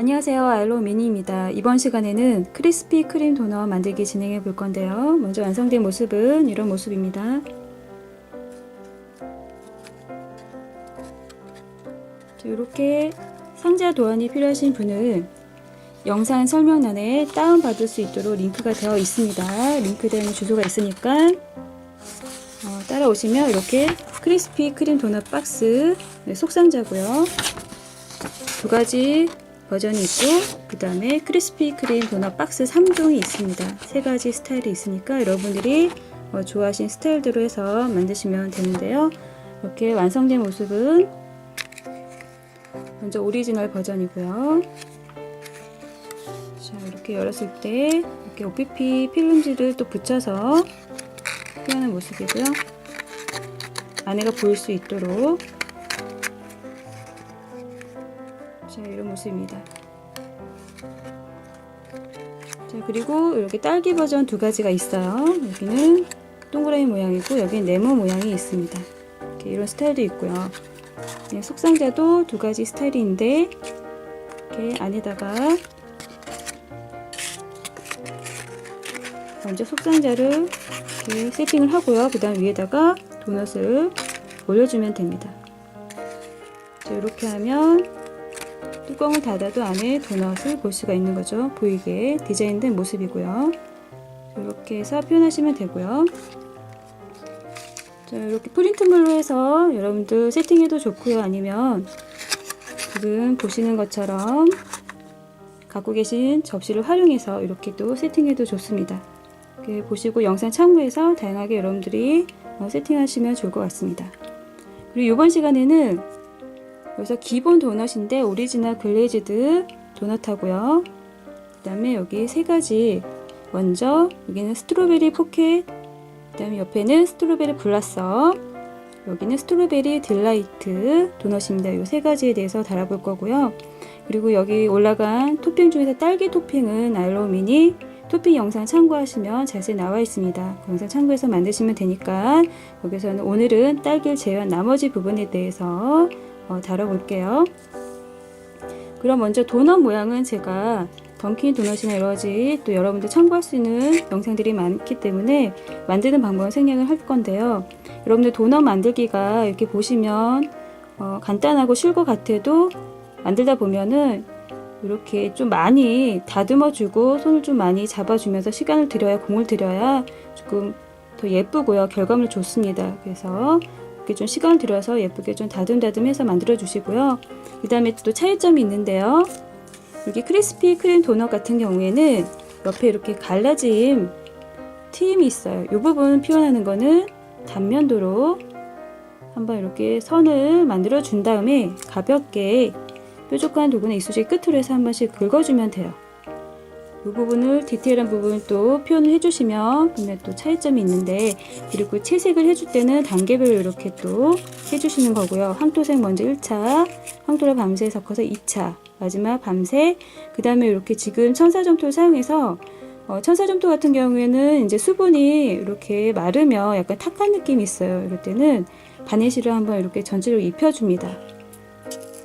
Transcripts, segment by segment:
안녕하세요 아일로 미니입니다. 이번 시간에는 크리스피 크림 도넛 만들기 진행해 볼 건데요. 먼저 완성된 모습은 이런 모습입니다. 이렇게 상자 도안이 필요하신 분은 영상 설명란에 다운받을 수 있도록 링크가 되어 있습니다. 링크되는 주소가 있으니까 어, 따라오시면 이렇게 크리스피 크림 도넛 박스 네, 속상자고요. 두 가지 버전이 있고 그 다음에 크리스피 크림 도넛 박스 3종이 있습니다. 세 가지 스타일이 있으니까 여러분들이 어, 좋아하신 스타일대로 해서 만드시면 되는데요. 이렇게 완성된 모습은 먼저 오리지널 버전이고요. 자 이렇게 열었을 때 이렇게 OPP 필름지를 또 붙여서 표현한 모습이고요. 안에가 보일 수 있도록 자 이런 모습입니다. 자 그리고 이렇게 딸기 버전 두 가지가 있어요. 여기는 동그라미 모양이고 여기는 네모 모양이 있습니다. 이렇게 이런 스타일도 있고요. 네, 속상자도 두 가지 스타일인데 이렇게 안에다가 먼저 속상자를 이렇게 세팅을 하고요. 그 다음 위에다가 도넛을 올려주면 됩니다. 자, 이렇게 하면 뚜껑을 닫아도 안에 도넛을 볼 수가 있는 거죠. 보이게 디자인된 모습이고요. 이렇게 해서 표현하시면 되고요. 자, 이렇게 프린트물로 해서 여러분들 세팅해도 좋고요. 아니면 지금 보시는 것처럼 갖고 계신 접시를 활용해서 이렇게 또 세팅해도 좋습니다. 이렇게 보시고 영상 참고해서 다양하게 여러분들이 어, 세팅하시면 좋을 것 같습니다. 그리고 이번 시간에는 여기서 기본 도넛인데 오리지널 글레이즈드 도넛하고요. 그 다음에 여기 세 가지 먼저 여기는 스트로베리 포켓 그 다음에 옆에는 스트로베리 블라썸 여기는 스트로베리 딜라이트 도넛입니다. 이 세 가지에 대해서 달아볼 거고요. 그리고 여기 올라간 토핑 중에서 딸기 토핑은 알로미니 토핑 영상 참고하시면 자세히 나와 있습니다. 그 영상 참고해서 만드시면 되니까 여기서는 오늘은 딸기를 제외한 나머지 부분에 대해서 어, 다뤄볼게요. 그럼 먼저 도넛 모양은 제가 던킨 도넛이나 여러 가지 또 여러분들 참고할 수 있는 영상들이 많기 때문에 만드는 방법을 생략을 할 건데요. 여러분들 도넛 만들기가 이렇게 보시면 어, 간단하고 쉬울 것 같아도 만들다 보면은 이렇게 좀 많이 다듬어 주고 손을 좀 많이 잡아주면서 시간을 들여야 공을 들여야 조금 더 예쁘고요 결과물 좋습니다 그래서 이렇게 좀 시간을 들여서 예쁘게 좀 다듬다듬해서 만들어 주시고요. 그 다음에 또 차이점이 있는데요. 여기 크리스피 크림 도넛 같은 경우에는 옆에 이렇게 갈라짐 튀임이 있어요. 이 부분 표현하는 거는 단면도로 한번 이렇게 선을 만들어 준 다음에 가볍게 뾰족한 도구나 이쑤시개 끝으로 해서 한 번씩 긁어주면 돼요. 이 부분을 디테일한 부분 또 표현을 해주시면 분명 또 차이점이 있는데 그리고 채색을 해줄 때는 단계별로 이렇게 또 해주시는 거고요. 황토색 먼저 1차, 황토를 밤새 섞어서 2차, 마지막 밤새 그 다음에 이렇게 지금 천사점토를 사용해서 어, 천사점토 같은 경우에는 이제 수분이 이렇게 마르면 약간 탁한 느낌이 있어요. 이럴 때는 바니쉬를 한번 이렇게 전체적으로 입혀줍니다.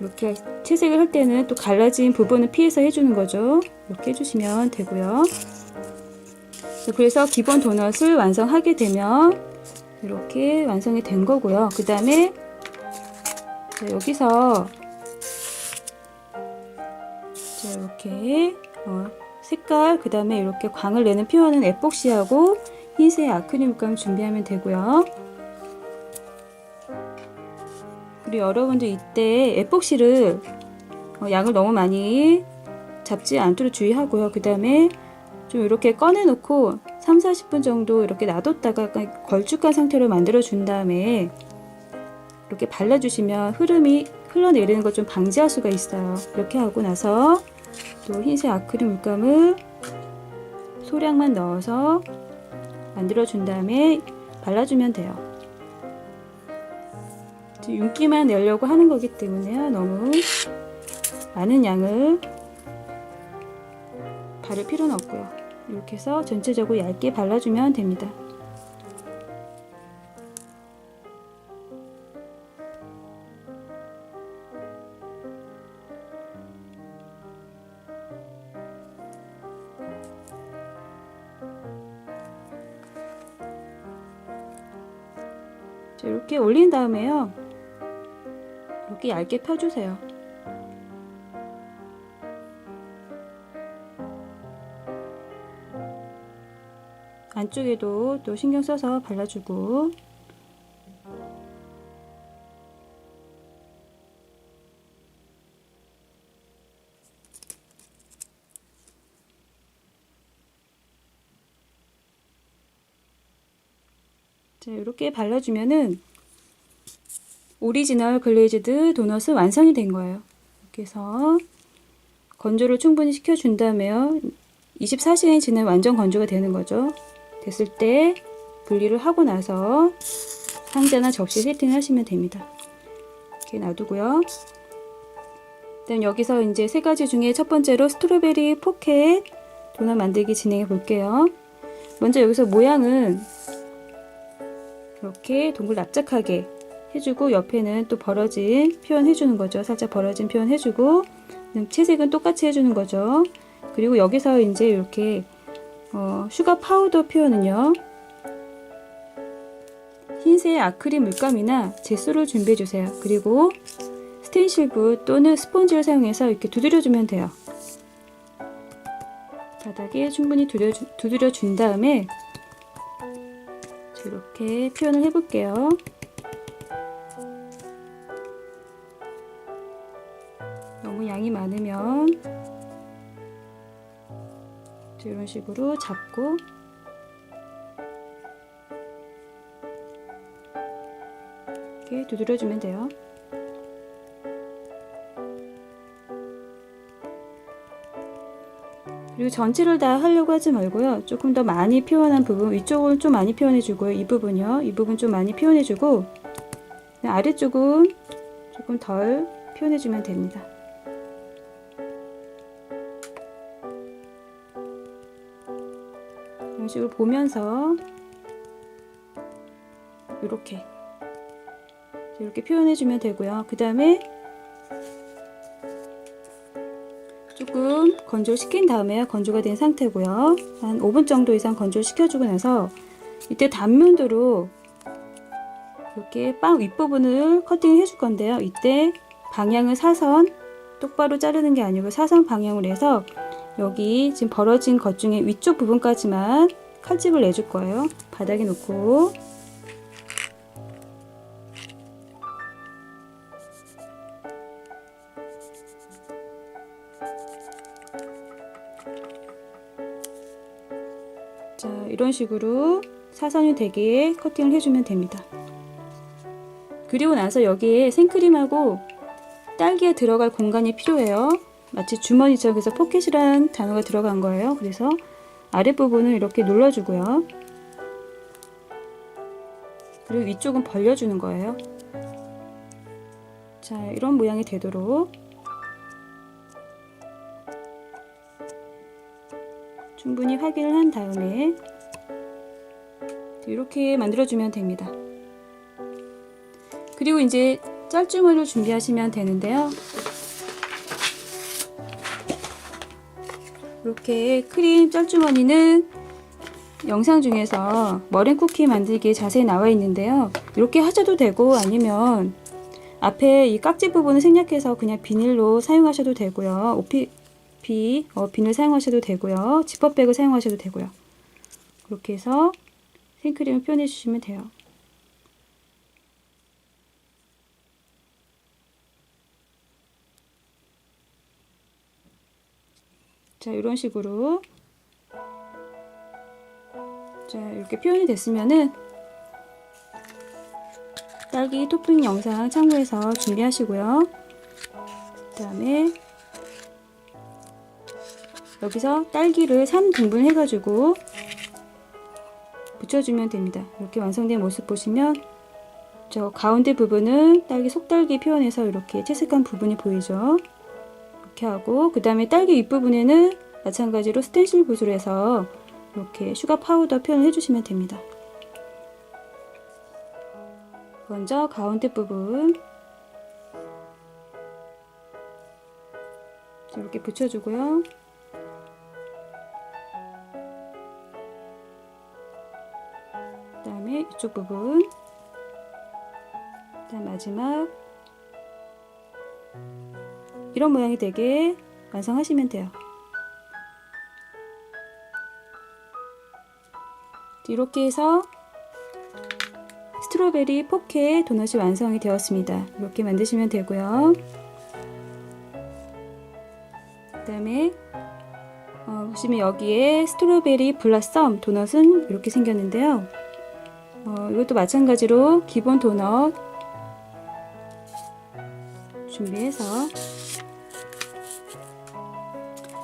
이렇게 채색을 할 때는 또 갈라진 부분을 피해서 해주는 거죠. 이렇게 해주시면 되고요. 그래서 기본 도넛을 완성하게 되면 이렇게 완성이 된 거고요. 그 다음에 여기서 자, 이렇게 어, 색깔 그 다음에 이렇게 광을 내는 표현은 에폭시하고 흰색 아크릴 물감 준비하면 되고요. 그리고 여러분들 이때 에폭시를 어, 양을 너무 많이 잡지 않도록 주의하고요. 그 다음에 좀 이렇게 꺼내 놓고 3, 40분 정도 이렇게 놔뒀다가 걸쭉한 상태로 만들어 준 다음에 이렇게 발라주시면 흐름이 흘러내리는 걸좀 방지할 수가 있어요. 이렇게 하고 나서 또 흰색 아크릴 물감을 소량만 넣어서 만들어 준 다음에 발라주면 돼요. 윤기만 내려고 하는 거기 때문에요. 너무 많은 양을 바를 필요는 없고요. 이렇게 해서 전체적으로 얇게 발라주면 됩니다. 이렇게 올린 다음에요. 이렇게 얇게 펴주세요. 안쪽에도 또 신경 써서 발라주고 자, 이렇게 발라주면은 오리지널 글레이즈드 도넛은 완성이 된 거예요. 이렇게 해서 건조를 충분히 시켜준 다음에요. 24시간이 지나면 완전 건조가 되는 거죠. 됐을 때 분리를 하고 나서 상자나 접시 세팅을 하시면 됩니다. 이렇게 놔두고요. 그다음 여기서 이제 세 가지 중에 첫 번째로 스트로베리 포켓 도넛 만들기 진행해 볼게요. 먼저 여기서 모양은 이렇게 동글 납작하게 해주고 옆에는 또 벌어진 표현 해주는 거죠. 살짝 벌어진 표현 해주고 그다음 채색은 똑같이 해주는 거죠. 그리고 여기서 이제 이렇게 어, 슈가 파우더 표현은요. 흰색 아크릴 물감이나 제소를 준비해 주세요. 그리고 스테인실브 또는 스펀지를 사용해서 이렇게 두드려 주면 돼요. 바닥에 충분히 두드려, 주- 두드려 준 다음에 이렇게 표현을 해볼게요. 양이 많으면 이런 식으로 잡고 이렇게 두드려주면 돼요. 그리고 전체를 다 하려고 하지 말고요. 조금 더 많이 표현한 부분, 위쪽을 좀 많이 표현해주고요. 이 부분이요. 이 부분 좀 많이 표현해주고, 아래쪽은 조금 덜 표현해주면 됩니다. 이런 식으로 보면서 이렇게 이렇게 표현해 주면 되고요. 그 다음에 조금 건조시킨 다음에 건조가 된 상태고요. 한 5분 정도 이상 건조시켜주고 나서 이때 단면도로 이렇게 빵 윗부분을 커팅을 해줄 건데요. 이때 방향을 사선 똑바로 자르는 게 아니고 사선 방향으로 해서 여기 지금 벌어진 것 중에 위쪽 부분까지만 칼집을 내줄 거예요. 바닥에 놓고 자 이런 식으로 사선이 되게 커팅을 해주면 됩니다. 그리고 나서 여기에 생크림하고 딸기에 들어갈 공간이 필요해요. 마치 주머니처럼 그래서 포켓이라는 단어가 들어간 거예요. 그래서 아랫부분을 이렇게 눌러주고요. 그리고 위쪽은 벌려주는 거예요. 자, 이런 모양이 되도록 충분히 확인을 한 다음에 이렇게 만들어주면 됩니다. 그리고 이제 짤주머니를 준비하시면 되는데요. 이렇게 크림 짤주머니는 영상 중에서 머랭 쿠키 만들기 자세히 나와 있는데요. 이렇게 하셔도 되고 아니면 앞에 이 깍지 부분을 생략해서 그냥 비닐로 사용하셔도 되고요. OPP 어, 비닐 사용하셔도 되고요. 지퍼백을 사용하셔도 되고요. 그렇게 해서 생크림을 표현해 주시면 돼요. 자, 이런 식으로 자, 이렇게 표현이 됐으면은 딸기 토핑 영상 참고해서 준비하시고요. 그 다음에 여기서 딸기를 3등분 해가지고 붙여주면 됩니다. 이렇게 완성된 모습 보시면 저 가운데 부분은 딸기 속딸기 표현해서 이렇게 채색한 부분이 보이죠. 이렇게 하고 그 다음에 딸기 윗부분에는 마찬가지로 스텐실 붓으로 해서 이렇게 슈가 파우더 표현을 해주시면 됩니다. 먼저 가운데 부분 이렇게 붙여주고요. 그 다음에 이쪽 부분 그 다음 마지막 이런 모양이 되게 완성하시면 돼요. 이렇게 해서 스트로베리 포케 도넛이 완성이 되었습니다. 이렇게 만드시면 되고요. 그 다음에 어, 보시면 여기에 스트로베리 블라썸 도넛은 이렇게 생겼는데요. 어, 이것도 마찬가지로 기본 도넛 준비해서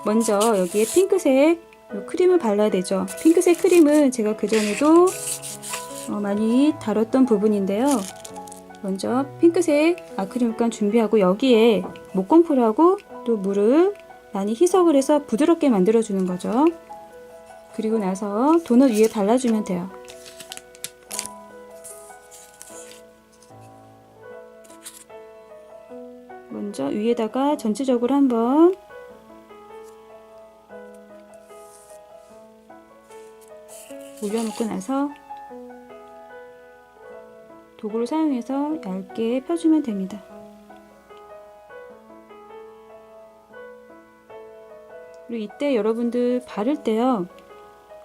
먼저 여기에 핑크색 요 크림을 발라야 되죠. 핑크색 크림은 제가 그전에도 어, 많이 다뤘던 부분인데요. 먼저 핑크색 아크릴물감 준비하고 여기에 목공풀하고 또 물을 많이 희석을 해서 부드럽게 만들어주는 거죠. 그리고 나서 도넛 위에 발라주면 돼요. 위에다가 전체적으로 한번 올려놓고 나서 도구를 사용해서 얇게 펴주면 됩니다. 그리고 이때 여러분들 바를 때요,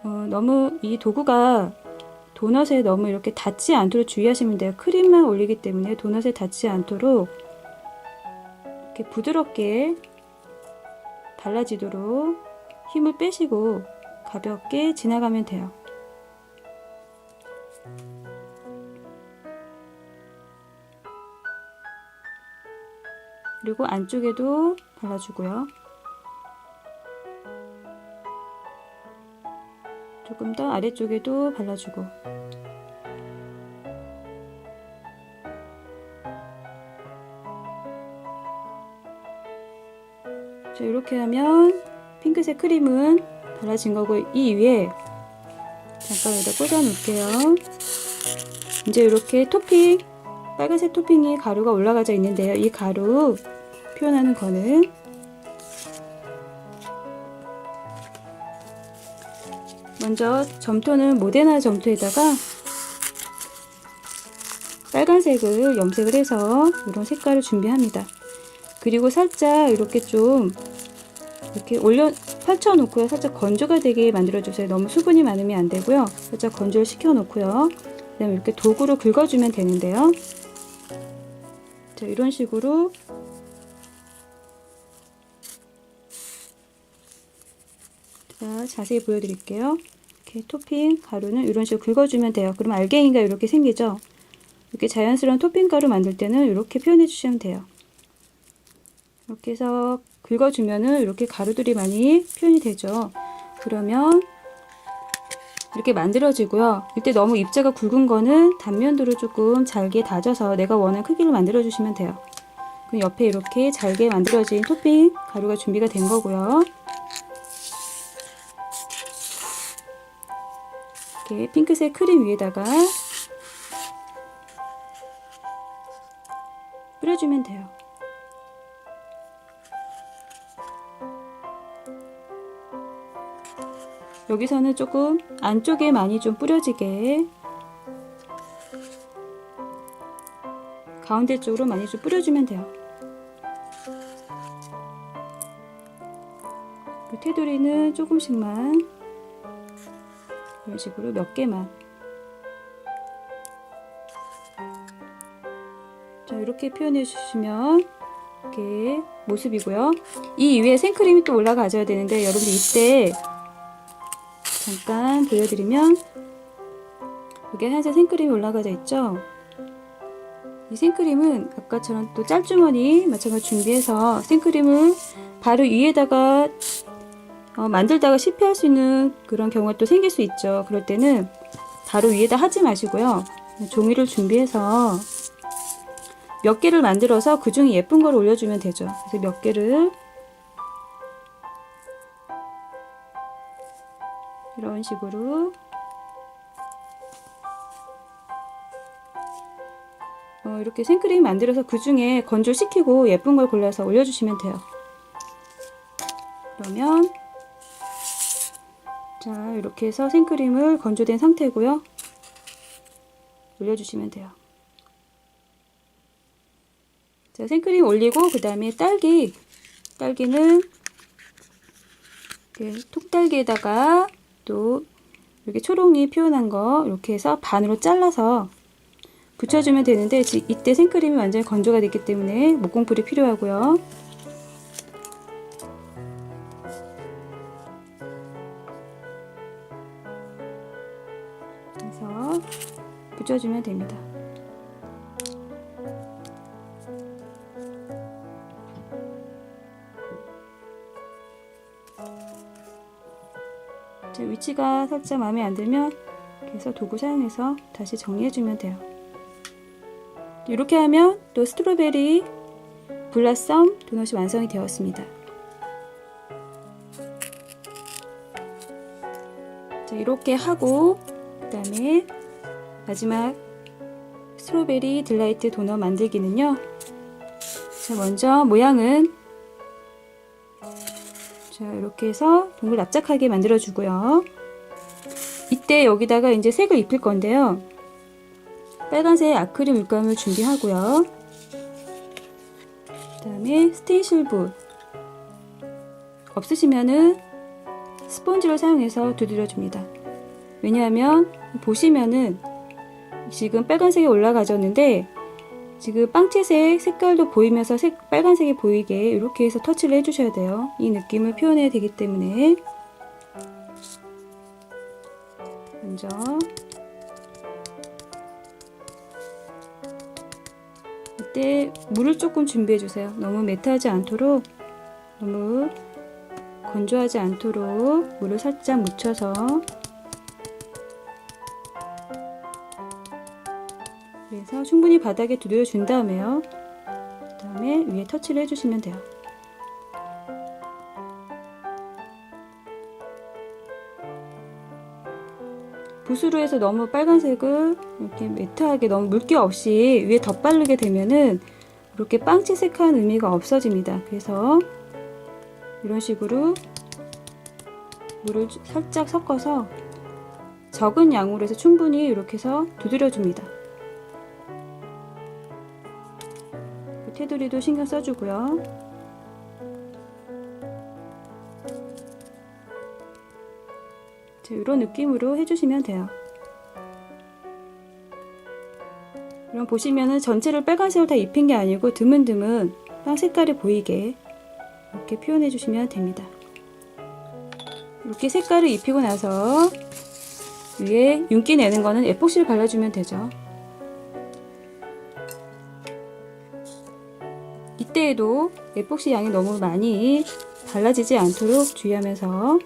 어, 너무 이 도구가 도넛에 너무 이렇게 닿지 않도록 주의하시면 돼요. 크림만 올리기 때문에 도넛에 닿지 않도록 이렇게 부드럽게 발라지도록 힘을 빼시고 가볍게 지나가면 돼요. 그리고 안쪽에도 발라주고요. 조금 더 아래쪽에도 발라주고 이렇게 하면 핑크색 크림은 발라진 거고 이 위에 잠깐 여기다 꽂아 놓을게요 이제 이렇게 토핑 빨간색 토핑이 가루가 올라가져 있는데요 이 가루 표현하는 거는 먼저 점토는 모데나 점토에다가 빨간색을 염색을 해서 이런 색깔을 준비합니다. 그리고 살짝 이렇게 좀 이렇게 올려 펼쳐 놓고요. 살짝 건조가 되게 만들어 주세요. 너무 수분이 많으면 안 되고요. 살짝 건조를 시켜 놓고요. 그다음에 이렇게 도구로 긁어 주면 되는데요. 자, 이런 식으로 자, 자세히 보여드릴게요. 이렇게 토핑 가루는 이런 식으로 긁어주면 돼요. 그럼 알갱이가 이렇게 생기죠. 이렇게 자연스러운 토핑 가루 만들 때는 이렇게 표현해 주시면 돼요. 이렇게 해서 긁어주면은 이렇게 가루들이 많이 표현이 되죠. 그러면 이렇게 만들어지고요. 이때 너무 입자가 굵은 거는 단면도를 조금 잘게 다져서 내가 원하는 크기를 만들어 주시면 돼요. 그럼 옆에 이렇게 잘게 만들어진 토핑 가루가 준비가 된 거고요. 이렇게 핑크색 크림 위에다가 여기서는 조금 안쪽에 많이 좀 뿌려지게. 가운데 쪽으로 많이 좀 뿌려주면 돼요. 그 테두리는 조금씩만 이런 식으로 몇 개만. 자 이렇게 표현해 주시면 이렇게 모습이고요. 이 위에 생크림이 또 올라가줘야 되는데 여러분들 이때 잠깐 보여드리면 여기 하얀색 생크림이 올라가져 있죠 이 생크림은 아까처럼 또 짤주머니 마찬가지 준비해서 생크림을 바로 위에다가 어, 만들다가 실패할 수 있는 그런 경우가 또 생길 수 있죠. 그럴 때는 바로 위에다 하지 마시고요. 종이를 준비해서 몇 개를 만들어서 그 중에 예쁜 걸 올려주면 되죠. 그래서 몇 개를 이런 식으로. 어, 이렇게 생크림 만들어서 그 중에 건조시키고 예쁜 걸 골라서 올려주시면 돼요. 그러면 자 이렇게 해서 생크림을 건조된 상태고요. 올려주시면 돼요. 자, 생크림 올리고 그 다음에 딸기 딸기는 이렇게 통딸기에다가 또 이렇게 초록이 표현한 거 이렇게 해서 반으로 잘라서 붙여주면 되는데 지- 이때 생크림이 완전히 건조가 됐기 때문에 목공풀이 필요하고요. 그래서 붙여주면 됩니다. 위치가 살짝 마음에 안 들면 해서 도구 사용해서 다시 정리해주면 돼요. 이렇게 하면 또 스트로베리 블라썸 도넛이 완성이 되었습니다. 자, 이렇게 하고 그 다음에 마지막 스트로베리 딜라이트 도넛 만들기는요. 자, 먼저 모양은 자, 이렇게 해서 동글 납작하게 만들어 주고요. 이때 여기다가 이제 색을 입힐 건데요. 빨간색 아크릴 물감을 준비하고요. 그 다음에 스테인실붓 없으시면은 스펀지를 사용해서 두드려 줍니다. 왜냐하면 보시면은 지금 빨간색이 올라가졌는데 지금 빵채색 색깔도 보이면서 색, 빨간색이 보이게 이렇게 해서 터치를 해주셔야 돼요. 이 느낌을 표현해야 되기 때문에 먼저 이때 물을 조금 준비해 주세요. 너무 매트하지 않도록 너무 건조하지 않도록 물을 살짝 묻혀서 그래서 충분히 바닥에 두드려 준 다음에요. 그 다음에 위에 터치를 해주시면 돼요. 붓으로 해서 너무 빨간색을 이렇게 매트하게 너무 물기 없이 위에 덧바르게 되면은 이렇게 빵치색한 의미가 없어집니다. 그래서 이런 식으로 물을 살짝 섞어서 적은 양으로 해서 충분히 이렇게 해서 두드려 줍니다. 테두리도 신경 써주고요. 이런 느낌으로 해주시면 돼요. 그럼 보시면은 전체를 빨간색으로 다 입힌 게 아니고 드문드문 빵 색깔이 보이게 이렇게 표현해 주시면 됩니다. 이렇게 색깔을 입히고 나서 위에 윤기 내는 거는 에폭시를 발라주면 되죠. 이때에도 에폭시 양이 너무 많이 발라지지 않도록 주의하면서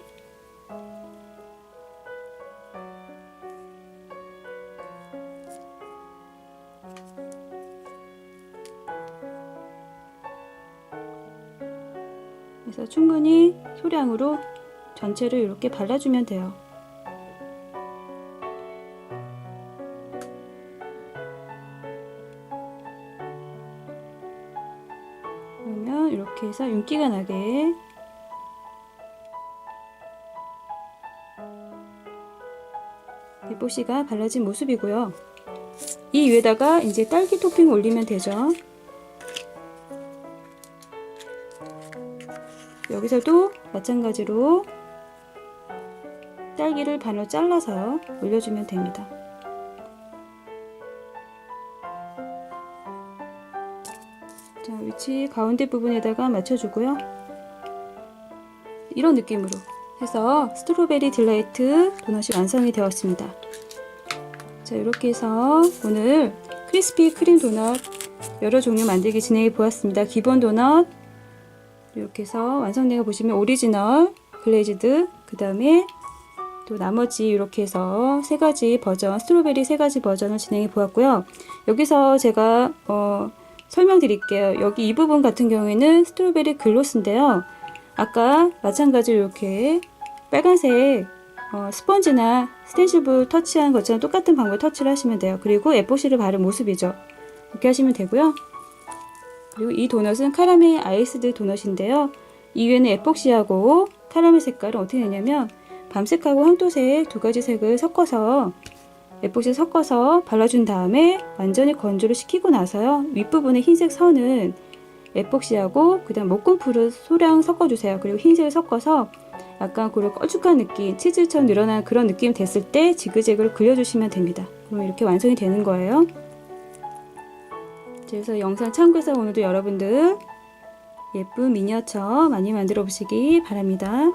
충분히 소량으로 전체를 이렇게 발라주면 돼요. 그러면 이렇게 해서 윤기가 나게 예뽀씨가 발라진 모습이고요. 이 위에다가 이제 딸기 토핑 올리면 되죠. 여기서도 마찬가지로 딸기를 반으로 잘라서 올려주면 됩니다. 자, 위치 가운데 부분에다가 맞춰주고요. 이런 느낌으로 해서 스트로베리 딜라이트 도넛이 완성이 되었습니다. 자, 이렇게 해서 오늘 크리스피 크림 도넛 여러 종류 만들기 진행해 보았습니다. 기본 도넛, 이렇게 해서 완성된 거 보시면 오리지널, 글레이즈드, 그 다음에 또 나머지 이렇게 해서 세 가지 버전, 스트로베리 세 가지 버전을 진행해 보았고요. 여기서 제가 어, 설명드릴게요. 여기 이 부분 같은 경우에는 스트로베리 글로스인데요. 아까 마찬가지로 이렇게 빨간색 어, 스펀지나 스텐실부 터치한 것처럼 똑같은 방법을 터치를 하시면 돼요. 그리고 에포시를 바른 모습이죠. 이렇게 하시면 되고요. 그리고 이 도넛은 카라멜 아이스드 도넛인데요. 이외에는 에폭시하고 카라멜 색깔은 어떻게 되냐면 밤색하고 황토색 두 가지 색을 섞어서 에폭시 섞어서 발라준 다음에 완전히 건조를 시키고 나서요. 윗부분의 흰색 선은 에폭시하고 그다음 목금풀을 소량 섞어주세요. 그리고 흰색을 섞어서 약간 그런 꺼죽한 느낌, 치즈처럼 늘어난 그런 느낌 됐을 때 지그재그를 그려주시면 됩니다. 그럼 이렇게 완성이 되는 거예요. 그래서 영상 참고해서 오늘도 여러분들 예쁜 미니어처 많이 만들어 보시기 바랍니다.